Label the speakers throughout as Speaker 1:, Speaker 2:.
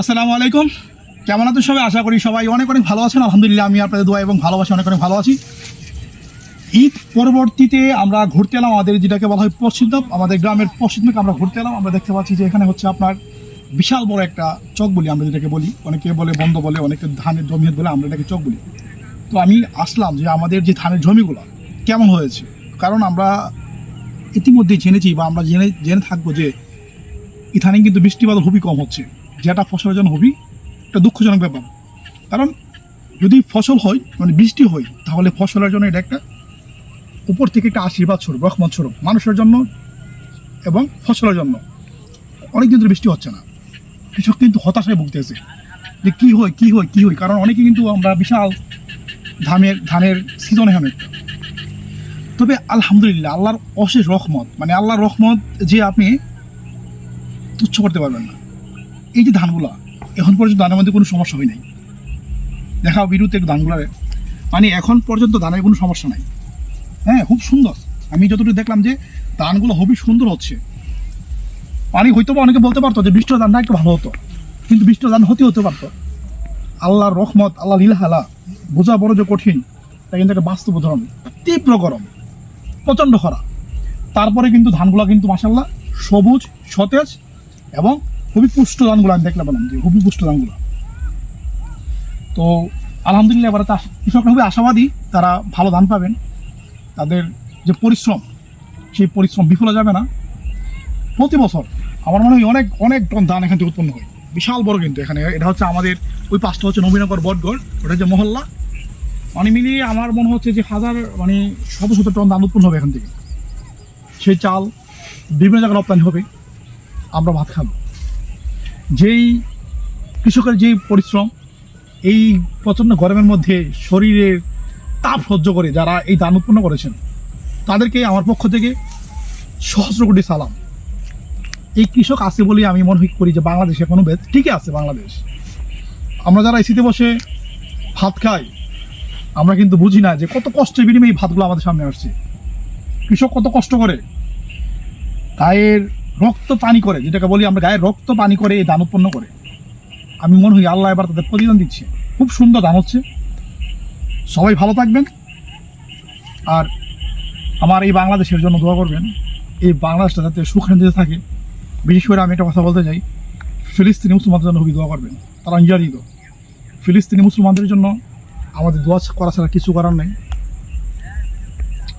Speaker 1: আসসালামু আলাইকুম। কেমন আছেন সবাই? আশা করি সবাই অনেক অনেক ভালো আছেন। আলহামদুলিল্লাহ, আমি আপনাদের দোয়া এবং ভালোবাসি অনেক অনেক ভালো আছি। ঈদ পরবর্তীতে আমরা ঘুরতে এলাম আমাদের, যেটাকে বলা হয় পশ্চিম আমাদের গ্রামের দিকে আমরা ঘুরতে এলাম। আমরা দেখতে পাচ্ছি যে এখানে হচ্ছে আপনার বিশাল বড় একটা চক বলি আমরা যেটাকে বলি। অনেকে বলে বন্ধ বলে, অনেকে ধানের জমি বলে, আমরা এটাকে চক বলি। তো আমি আসলাম যে আমাদের যে ধানের জমিগুলো, কেমন হয়েছে? কারণ আমরা ইতিমধ্যে জেনেছি বা আমরা জেনে জেনে থাকব যে ইথানে কিন্তু বৃষ্টিপাত খুবই কম হচ্ছে। যেটা ফসলের জন্য খুবই একটা দুঃখজনক ব্যাপার। কারণ যদি ফসল হয় মানে বৃষ্টি হয়, তাহলে ফসলের জন্য এটা একটা উপর থেকে একটা আশীর্বাদ স্বরূপ, রহমত স্বরূপ, মানুষের জন্য এবং ফসলের জন্য। অনেক দিন ধরে বৃষ্টি হচ্ছে না। কৃষক কিন্তু হতাশায় ভুগতেছে যে কী হয় কী হয় কী হয়। কারণ অনেকে কিন্তু আমরা বিশাল ধানের ধানের সিজন এখানে তবে আলহামদুলিল্লাহ, আল্লাহর অশেষ রহমত মানে আল্লাহর রহমত যে আপনি তুচ্ছ করতে পারবেন না। এই যে ধানগুলা, এখন পর্যন্ত ধানের মধ্যে কোনো সমস্যা হয় নাই। দেখাও বিরুদ্ধে ধানগুলার মানে এখন পর্যন্ত ধানের কোনো সমস্যা নাই। হ্যাঁ খুব সুন্দর। আমি যতটুকু দেখলাম যে ধানগুলো খুবই সুন্দর হচ্ছে। পানি হয়তো বা অনেকে বলতে পারতো যে বৃষ্টির ধানটা একটু ভালো হতো। কিন্তু বৃষ্টির ধান হতে হতে পারতো। আল্লাহর রহমত আল্লাহ লীলাহালা বোঝা বড় যে কঠিন, তা কিন্তু একটা বাস্তব উদাহরণ তীব্র গরম, প্রচণ্ড খরা। তারপরে কিন্তু ধানগুলো কিন্তু মাসাল্লাহ সবুজ, সতেজ এবং খুবই পুষ্ট ধানগুলো আমি দেখলে পেলাম যে খুবই পুষ্ট ধানগুলো তো আলহামদুলিল্লাহ এবারে কৃষকরা খুবই আশাবাদী, তারা ভালো ধান পাবেন। তাদের যে পরিশ্রম, সেই পরিশ্রম বিফলে যাবে না। প্রতি বছর আমার মনে হয় অনেক অনেক টন ধান এখান থেকে উৎপন্ন হয়। বিশাল বড় কিন্তু এখানে। এটা হচ্ছে আমাদের, ওই পাঁচটা হচ্ছে নবীনগর বটগড়, ওটা হচ্ছে মহল্লা। মানে মিলিয়ে আমার মনে হচ্ছে যে হাজার মানে শত শত টন ধান উৎপন্ন হবে এখান থেকে। সেই চাল বিভিন্ন জায়গায় রপ্তানি হবে। আমরা ভাত খাব। যেই কৃষকের যেই পরিশ্রম, এই প্রচণ্ড গরমের মধ্যে শরীরের তাপ সহ্য করে যারা এই দান উৎপন্ন করেছেন, তাদেরকে আমার পক্ষ থেকে সহস্র কোটি সালাম। এই কৃষক আছে বলেই আমি মনে করি যে বাংলাদেশে এখনও বেশ ঠিকই আছে বাংলাদেশ। আমরা যারা এসিতে বসে ভাত খাই, আমরা কিন্তু বুঝি না যে কত কষ্টের বিনিময়ে এই ভাতগুলো আমাদের সামনে আসছে। কৃষক কত কষ্ট করে। গায়ের রক্ত পানি করে, যেটাকে বলি আমরা গায়ে রক্ত পানি করে, এই দান উৎপন্ন করে। আমি মনে হয় আল্লাহ এবার তাদের প্রতিদান দিচ্ছে। খুব সুন্দর দান হচ্ছে। সবাই ভালো থাকবেন। আর আমার এই বাংলাদেশের জন্য দোয়া করবেন। এই বাংলাদেশটা যাতে সুখ শান্তিতে থাকে। বিশেষ করে আমি একটা কথা বলতে চাই। ফিলিস্তিনি মুসলমানদের জন্য খুবই দোয়া করবেন। তারা নির্যাতিত ফিলিস্তিনি মুসলমানদের জন্য আমাদের দোয়া করা ছাড়া কিছু করার নেই।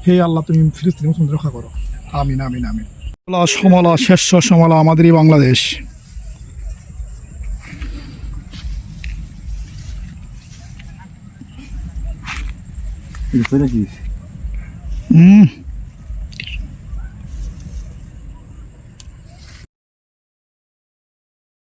Speaker 1: হে আল্লাহ, তুমি ফিলিস্তিনি মুসলমানদের রক্ষা করো। আমিন আমিন আমিন। সমলা শেষ সমলা আমাদেরই বাংলাদেশ। হুম।